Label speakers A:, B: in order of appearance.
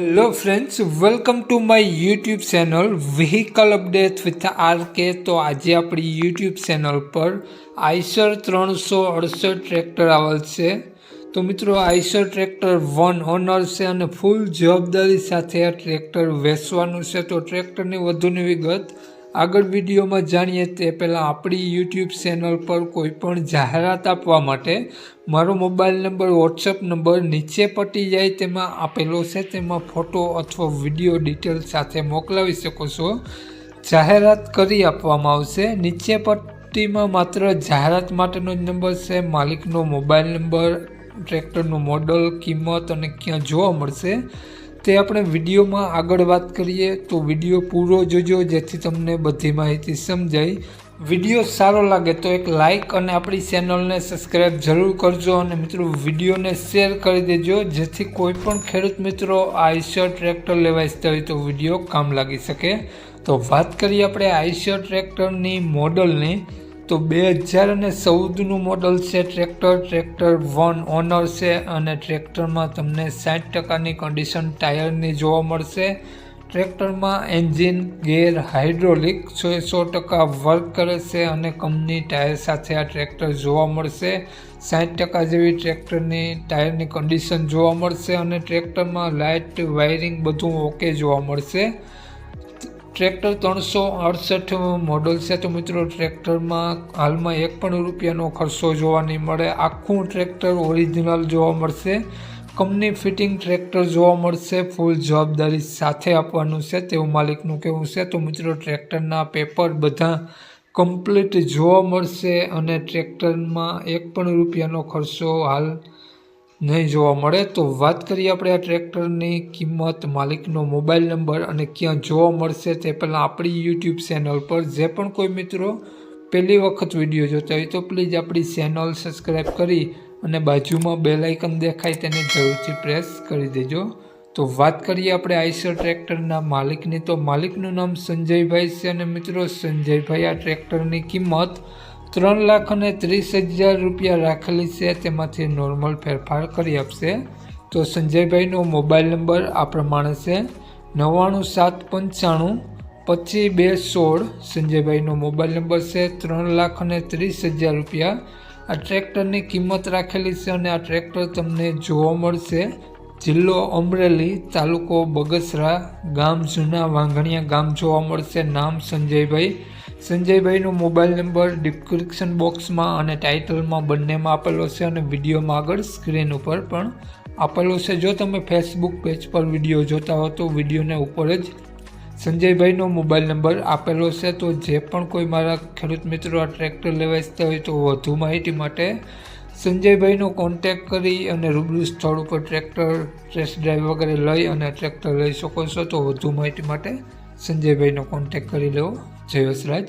A: Hello friends welcome to my YouTube channel vehicle update with R K તો આજે આપણી YouTube channel પર Eicher ત્રણસો અડસઠ ટ્રેક્ટર આવેલ છે. તો મિત્રો આઈસર ટ્રેક્ટર વન ઓનર છે અને ફૂલ જવાબદારી સાથે આ ટ્રેક્ટર વેચવાનું છે. તો ટ્રેક્ટરની વધુની વિગત આગળ વિડીયોમાં જાણીએ તે પહેલાં આપણી યુટ્યુબ ચેનલ પર કોઈ પણ જાહેરાત આપવા માટે મારો મોબાઈલ નંબર વોટ્સઅપ નંબર નીચે પટી જાય તેમાં આપેલો છે. તેમાં ફોટો અથવા વીડિયો ડિટેલ સાથે મોકલાવી શકો છો. જાહેરાત કરી આપવામાં આવશે. નીચે પટ્ટીમાં માત્ર જાહેરાત માટેનો જ નંબર છે. માલિકનો મોબાઈલ નંબર ટ્રેક્ટરનું મોડલ કિંમત અને ક્યાં જોવા મળશે. તે આપણે વિડીયોમાં આગળ વાત કરીએ, તો વીડિયો પૂરો જોજો, જેથી તમને બધી માહિતી સમજાય. વીડિયો સારો લાગે તો એક લાઇક અને આપણી ચેનલને સબસ્ક્રાઈબ જરૂર કરજો અને મિત્રો વિડીયોને શેર કરી દેજો, જેથી કોઈ પણ ખેડૂત મિત્રો આઈશર ટ્રેક્ટર લેવા ઈચ્છતા હોય તો વીડિયો કામ લાગી શકે. તો વાત કરીએ આપણે આઈશર ટ્રેક્ટરની મોડલની તો બે હજાર અને ચૌદનું મોડલ છે ટ્રેક્ટર ટ્રેક્ટર વન ઓનર છે અને ટ્રેક્ટરમાં તમને સાઠ ટકાની કન્ડિશન ટાયરની જોવા મળશે. ટ્રેક્ટરમાં એન્જિન ગેર હાઇડ્રોલિક સો સો ટકા વર્ક કરે છે અને કંપની ટાયર સાથે આ ટ્રેક્ટર જોવા મળશે. સાઠ ટકા જેવી ટ્રેક્ટરની ટાયરની કન્ડિશન જોવા મળશે અને ટ્રેક્ટરમાં લાઇટ વાયરિંગ બધું ઓકે જોવા મળશે. ટ્રેક્ટર ત્રણસો અડસઠ મોડલ છે તો મિત્રો, ટ્રેક્ટરમાં હાલમાં એક પણ રૂપિયાનો ખર્ચો જોવા નહીં મળે. આખું ટ્રેક્ટર ઓરિજિનલ જોવા મળશે. કંપની ફિટિંગ ટ્રેક્ટર જોવા મળશે. ફૂલ જવાબદારી સાથે આપવાનું છે તેવું માલિકનું કહેવું છે. તો મિત્રો, ટ્રેક્ટરના પેપર બધા કમ્પ્લીટ જોવા મળશે અને ટ્રેક્ટરમાં એક પણ રૂપિયાનો ખર્ચો હાલ નહીં જોવા મળે, તો વાત કરીએ આપણે આ ટ્રેક્ટરની કિંમત, માલિકનો મોબાઈલ નંબર અને ક્યાં જોવા મળશે તે પહેલાં આપણી યુટ્યુબ ચેનલ પર. જે પણ કોઈ મિત્રો પહેલી વખત વીડિયો જોતા હોય તો પ્લીઝ આપણી ચેનલ સબસ્ક્રાઈબ કરી અને બાજુમાં બે લાઇકન દેખાય તેને જરૂરથી પ્રેસ કરી દેજો. તો વાત કરીએ આપણે આઈસર ટ્રેક્ટરના માલિકની. તો માલિકનું નામ સંજયભાઈ છે અને મિત્રો, સંજયભાઈ, આ ટ્રેક્ટરની કિંમત ત્રણ લાખ અને ત્રીસ હજાર રૂપિયા રાખેલી છે. તેમાંથી નોર્મલ ફેરફાર કરી આપશે. તો સંજયભાઈનો મોબાઈલ નંબર આ પ્રમાણે છે. નવ્વાણું સાત પંચાણું પચીસ બે સોળ સંજયભાઈનો મોબાઈલ નંબર છે. ત્રણ લાખ અને ત્રીસ હજાર રૂપિયા. આ ટ્રેક્ટરની કિંમત રાખેલી છે અને આ ટ્રેક્ટર તમને જોવા મળશે. જિલ્લો અમરેલી, તાલુકો બગસરા ગામ, જૂના વાંઘણિયા ગામ જોવા મળશે. નામ સંજયભાઈ. સંજયભાઈનો મોબાઈલ નંબર ડિસ્ક્રિપ્શન બોક્સમાં અને ટાઇટલમાં બંનેમાં આપેલો છે અને વિડીયોમાં આગળ સ્ક્રીન ઉપર પણ આપેલો છે. જો તમે ફેસબુક પેજ પર વીડિયો જોતા હો તો વિડીયોને ઉપર જ સંજયભાઈનો મોબાઈલ નંબર આપેલો છે. તો જે પણ કોઈ મારા ખેડૂત મિત્રો આ ટ્રેક્ટર લેવા ઇચ્છતા હોય તો વધુ માહિતી માટે સંજયભાઈનો કોન્ટેક કરી અને રૂબરૂ સ્થળ ઉપર ટ્રેક્ટર ટેસ્ટ ડ્રાઈવ વગેરે લઈ અને ટ્રેક્ટર લઈ શકો છો. તો વધુ માહિતી માટે સંજયભાઈનો કોન્ટેક કરી લેવો જય વસરાજ